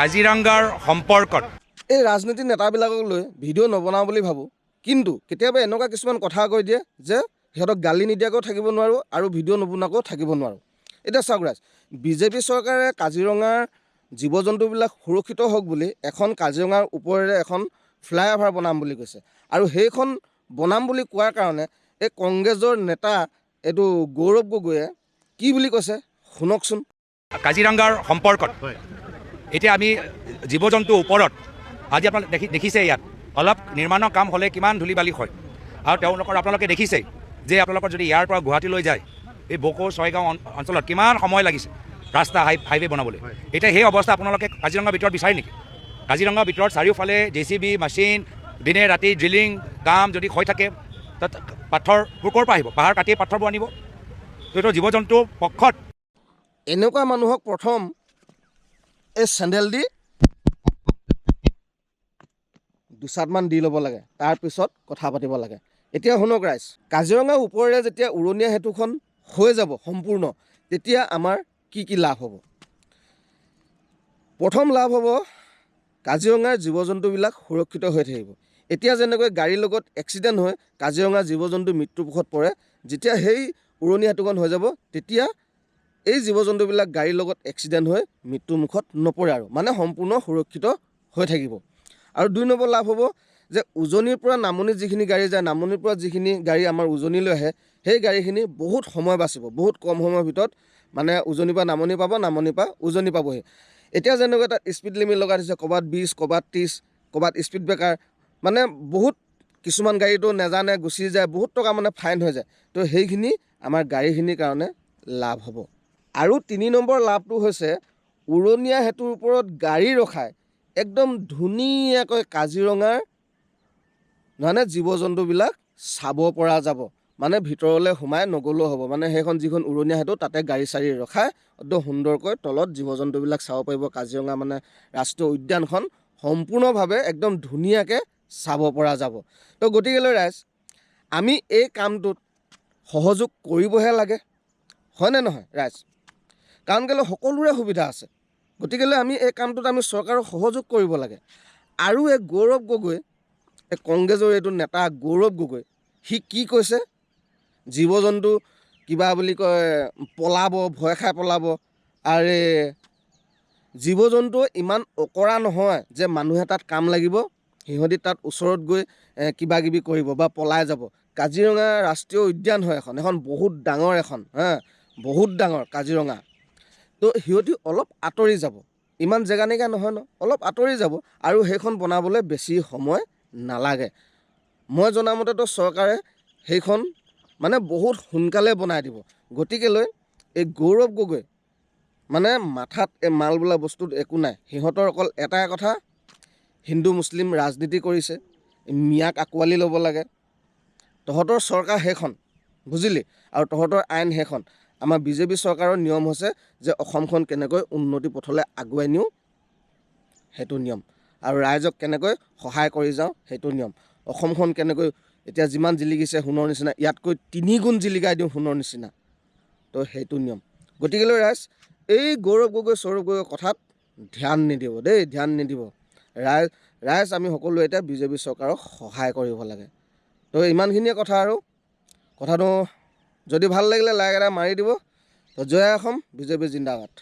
কাজিৰঙাৰ সম্পৰ্কত। এই ৰাজনীতি নেতাবিলাকক লৈ ভিডিঅ' নবনাওঁ বুলি ভাবোঁ। কিন্তু কেতিয়াবা এনেকুৱা কিছুমান কথা কৈ দিয়ে যে সিহঁতক গালি নিদিয়াকৈও থাকিব নোৱাৰোঁ আৰু ভিডিঅ' নবনোৱাকৈও থাকিব নোৱাৰোঁ। এতিয়া চাওক ৰাজ বিজেপি চৰকাৰে কাজিৰঙাৰ জীৱ জন্তুবিলাক সুৰক্ষিত হওক বুলি এখন কাজিৰঙাৰ ওপৰেৰে এখন ফ্লাই অভাৰ বনাম বুলি কৈছে। আৰু সেইখন বনাম বুলি কোৱাৰ কাৰণে এই কংগ্ৰেছৰ নেতা এইটো গৌৰৱ গগৈয়ে কি বুলি কৈছে শুনকচোন। কাজিৰঙাৰ সম্পৰ্কত। এতিয়া আমি জীৱ জন্তুৰ ওপৰত, আজি আপোনালোকে দেখি দেখিছে ইয়াত, অলপ নিৰ্মাণৰ কাম হ'লে কিমান ধূলি বালি হয়। আৰু তেওঁলোকৰ, আপোনালোকে দেখিছেই যে আপোনালোকৰ যদি ইয়াৰ পৰা গুৱাহাটীলৈ যায়, এই বকো ছয়গাঁও অঞ্চলত কিমান সময় লাগিছে ৰাস্তা হাই, হাইৱে বনাবলৈ। এতিয়া সেই অৱস্থা আপোনালোকে কাজিৰঙাৰ ভিতৰত বিচাৰে নেকি? কাজিৰঙাৰ ভিতৰত চাৰিওফালে জে চি বি, মেচিন, দিনে ৰাতি ড্ৰিলিং কাম যদি হৈ থাকে, তাত পাথৰবোৰ ক'ৰ পৰা আহিব? পাহাৰ কাটি পাথৰবোৰ আনিব? ত' জীৱ জন্তুৰ পক্ষত। এনেকুৱা মানুহক প্ৰথম এই চেণ্ডেল দি দুচাটমান দি ল'ব লাগে। তাৰপিছত কথা পাতিব লাগে। এতিয়া শুনক ৰাইজ কাজিৰঙাৰ ওপৰেৰে যেতিয়া উৰণীয়া সেতুখন হৈ যাব সম্পূৰ্ণ তেতিয়া আমাৰ কি কি লাভ হ'ব? প্ৰথম লাভ হ'ব কাজিৰঙাৰ জীৱ জন্তুবিলাক সুৰক্ষিত হৈ থাকিব। এতিয়া যেনেকৈ গাড়ীৰ লগত এক্সিডেণ্ট হৈ কাজিৰঙাৰ জীৱ জন্তু মৃত্যুমুখত পৰে যেতিয়া সেই উৰণীয়া সেতুখন হৈ যাব তেতিয়া এই জীৱ জন্তুবিলাক গাড়ীৰ লগত এক্সিডেণ্ট হৈ মৃত্যুমুখত নপৰে আৰু মানে সম্পূৰ্ণ সুৰক্ষিত হৈ থাকিব। আৰু দুই নম্বৰ লাভ হ'ব যে উজনিৰ পৰা নামনিত যিখিনি গাড়ী যায় নামনিৰ পৰা যিখিনি গাড়ী আমাৰ উজনিলৈ আহে সেই গাড়ীখিনি বহুত সময় বাচিব বহুত কম সময়ৰ ভিতৰত মানে উজনিৰ পৰা নামনি পাব নামনিৰ পৰা উজনি পাবহি। এতিয়া যেনেকৈ তাত স্পীড লিমিট লগাই দিছে ক'ৰবাত বিছ ক'ৰবাত ত্ৰিছ ক'ৰবাত স্পীড ব্ৰেকাৰ মানে বহুত কিছুমান গাড়ীটো নেজানে গুচি যায় বহুত টকা মানে ফাইন হৈ যায়। তো সেইখিনি আমাৰ গাড়ীখিনিৰ কাৰণে লাভ হ'ব। আৰু তিনি নম্বৰ লাভটো হৈছে উৰণীয়া সেতুৰ ওপৰত গাড়ী ৰখাই একদম ধুনীয়াকৈ কাজিৰঙাৰ মানে জীৱ জন্তুবিলাক চাব পৰা যাব। মানে ভিতৰলৈ সোমাই নগ'লেও হ'ব। মানে সেইখন যিখন উৰণীয়া সেতু তাতে গাড়ী চাড়ী ৰখাই একদম সুন্দৰকৈ তলত জীৱ জন্তুবিলাক চাব পাৰিব। কাজিৰঙা মানে ৰাষ্ট্ৰীয় উদ্যানখন সম্পূৰ্ণভাৱে একদম ধুনীয়াকৈ চাব পৰা যাব। তো গতিকেলৈ ৰাইজ আমি এই কামটোত সহযোগ কৰিবহে লাগে। হয়নে নহয় ৰাইজ? কাৰণ কেলৈ সকলোৰে সুবিধা আছে। গতিকেলৈ আমি এই কামটোত আমি চৰকাৰক সহযোগ কৰিব লাগে। আৰু এই গৌৰৱ গগৈ এই কংগ্ৰেছৰ এইটো নেতা গৌৰৱ গগৈ সি কি কৈছে? জীৱ জন্তু কিবা বুলি কয় পলাব ভয় খাই পলাব। আৰে জীৱ জন্তু ইমান অকৰা নহয় যে মানুহে তাত কাম লাগিব সিহঁতি তাত ওচৰত গৈ কিবা কিবি কৰিব বা পলাই যাব। কাজিৰঙা ৰাষ্ট্ৰীয় উদ্যান হয় এখন এখন বহুত ডাঙৰ এখন হা বহুত ডাঙৰ কাজিৰঙা। তো সিহঁতি অলপ আঁতৰি যাব। ইমান জেগা নাইকিয়া নহয় ন অলপ আঁতৰি যাব আৰু সেইখন বনাবলৈ বেছি সময় নালাগে। মই জনামতেতো চৰকাৰে সেইখন মানে বহুত সোনকালে বনাই দিব। গতিকেলৈ এই গৌৰৱ গগৈ মানে মাথাত এই মাল বোলা বস্তুত একো নাই। সিহঁতৰ অকল এটাই কথা হিন্দু মুছলিম ৰাজনীতি কৰিছে মিয়াক আঁকোৱালি ল'ব লাগে। তহঁতৰ চৰকাৰ সেইখন বুজিলি? আৰু তহঁতৰ আইন সেইখন। আমাৰ বিজেপি চৰকাৰৰ নিয়ম হৈছে যে অসমখন কেনেকৈ উন্নতি পথলৈ আগুৱাই নিওঁ সেইটো নিয়ম। আৰু ৰাইজক কেনেকৈ সহায় কৰি যাওঁ সেইটো নিয়ম। অসমখন কেনেকৈ এতিয়া যিমান জিলিকিছে সোণৰ নিচিনা ইয়াতকৈ তিনি গুণ জিলিকাই দিওঁ সোণৰ নিচিনা। তো সেইটো নিয়ম। গতিকেলৈ ৰাইজ এই গৌৰৱ গগৈ সৌৰভ গগৈৰ কথাত ধ্যান নিদিব দেই ধ্যান নিদিব। ৰাইজ ৰাইজ আমি সকলোৱে এতিয়া বিজেপি চৰকাৰক সহায় কৰিব লাগে। তো ইমানখিনিয়ে কথা আৰু। কথাটো যদি ভাল লাগিলে লাইক এটা মাৰি দিব। জয় অসম বিজেপি জিন্দাবাদ।